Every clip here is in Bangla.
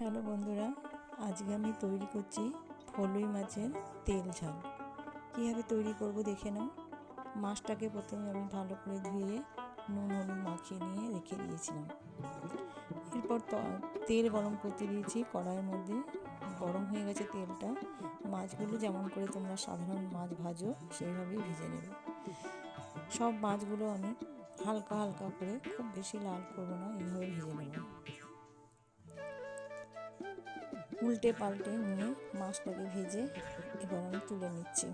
হ্যালো বন্ধুরা, আজকে আমি তৈরি করছি ফলুই মাছের তেল ঝাল। কীভাবে তৈরি করব দেখে নাও। মাছটাকে প্রথমে আমি ভালো করে ধুয়ে নুন, হলুদ মাখিয়ে নিয়ে রেখে দিয়েছিলাম। এরপর তেল গরম করতে দিয়েছি, কড়াইয়ের মধ্যে গরম হয়ে গেছে তেলটা। মাছগুলো যেমন করে তোমরা সাধারণ মাছ ভাজো, সেইভাবেই ভেজে নেবে। সব মাছগুলো আমি হালকা হালকা করে, খুব বেশি লাল করব না, এইভাবে ভেজে নেব। উল্টে পাল্টে নিয়ে মাছটাকে ভেজে এবার আমি তুলে নিচ্ছি।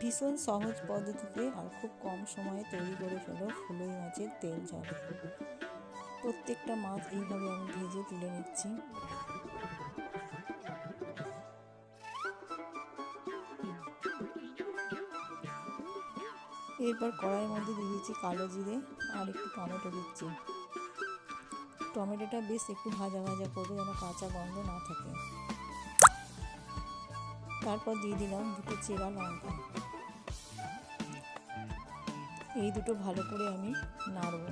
ভীষণ সহজ পদ্ধতিতে আর খুব কম সময়ে তৈরি করে ফেলো ফুলই মাছের তেল ঝাল। প্রত্যেকটা মাছ এইভাবে আমি ভেজে তুলে নিচ্ছি। এরপর কড়াইয়ের মধ্যে দিয়ে দিচ্ছি কালো জিরে আর একটু টমেটো দিচ্ছি। টমেটোটা বেশ একটু ভাজা ভাজা করবে যেন কাঁচা গন্ধ না থাকে। তারপর দিয়ে দিলাম দুটো চেরা লঙ্কা। এই দুটো ভালো করে আমি নাড়ব।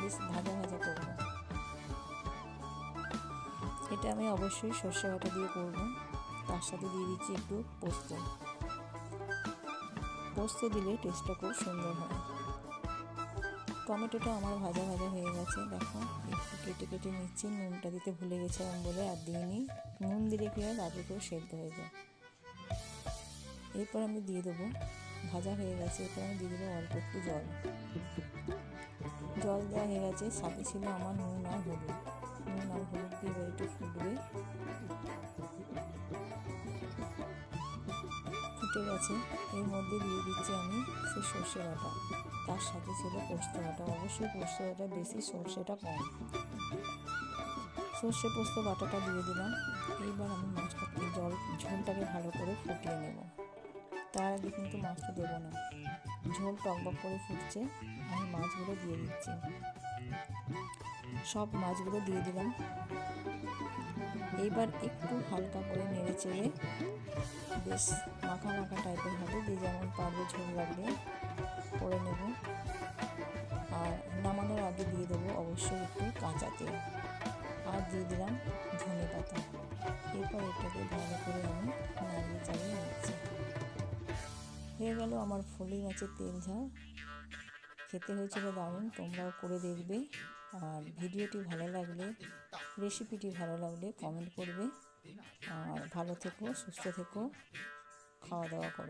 বেশ ভাজা ভাজা করব। এটা আমি অবশ্যই সর্ষে বাটা দিয়ে করব। তার সাথে দিয়ে দিচ্ছি একটু পোস্ত। পোস্ত দিলে টেস্টটা খুব সুন্দর হয়। টমেটোটা আমার ভাজা ভাজা হয়ে গেছে, দেখো। একটু কেটে কেটে নিচ্ছি, নুনটা দিতে ভুলে গেছিলাম বলে আর দিইনি। নুন দিলে কি হয় করে সেদ্ধ হয়ে যায়। এরপর আমি দিয়ে দেবো, ভাজা হয়ে গেছে, এরপর আমি দিয়ে দেবো অল্প একটু জল। জল দেওয়া হয়ে গেছে, সাথে ছিল আমার নুন আর হলুদ। নুন আর হলুদ দিয়ে একটু ফুটবে। ফুটে গেছে। এর মধ্যে দিয়ে দিচ্ছি আমি সেই সর্ষে বাটা। তার সাথে ছিল পোস্ত বাটা। অবশ্যই পোস্ত বাটা বেশি সর্ষেটা কম। সর্ষে পোস্ত বাটাটা দিয়ে দিলাম। এইবার আমি মাছটাকে জল, ঝোলটাকে ভালো করে ফুটিয়ে নেব। তার আগে কিন্তু মাছটা দেবো না। ঝোল টকবক করে ফুটছে। আমি মাছগুলো দিয়ে দিচ্ছি। সব মাছগুলো দিয়ে দিলাম। এইবার একটু হালকা করে নেড়ে চেড়ে বেশ মাখা মাখা টাইপের হবে, যে যেমন পারবে ঝোল লাগবে, করে নেব। আর নামানোর আগে দিয়ে দেবো অবশ্যই একটু কাঁচা তেল। আর দিয়ে দিলাম ধনে পাতা। এরপর এটাকে ভালো করে আমি নাড়িয়ে চালিয়ে নিচ্ছি। হয়ে গেল আমার ফুলি গাছের তেল ঝাল। খেতে হয়েছিল দারুণ, তোমরাও করে দেখবে। আর ভিডিওটি ভালো লাগলে, রেসিপিটি ভালো লাগলে কমেন্ট করবে। আর ভালো থেকো, সুস্থ থেকো, খাওয়া দাওয়া করো।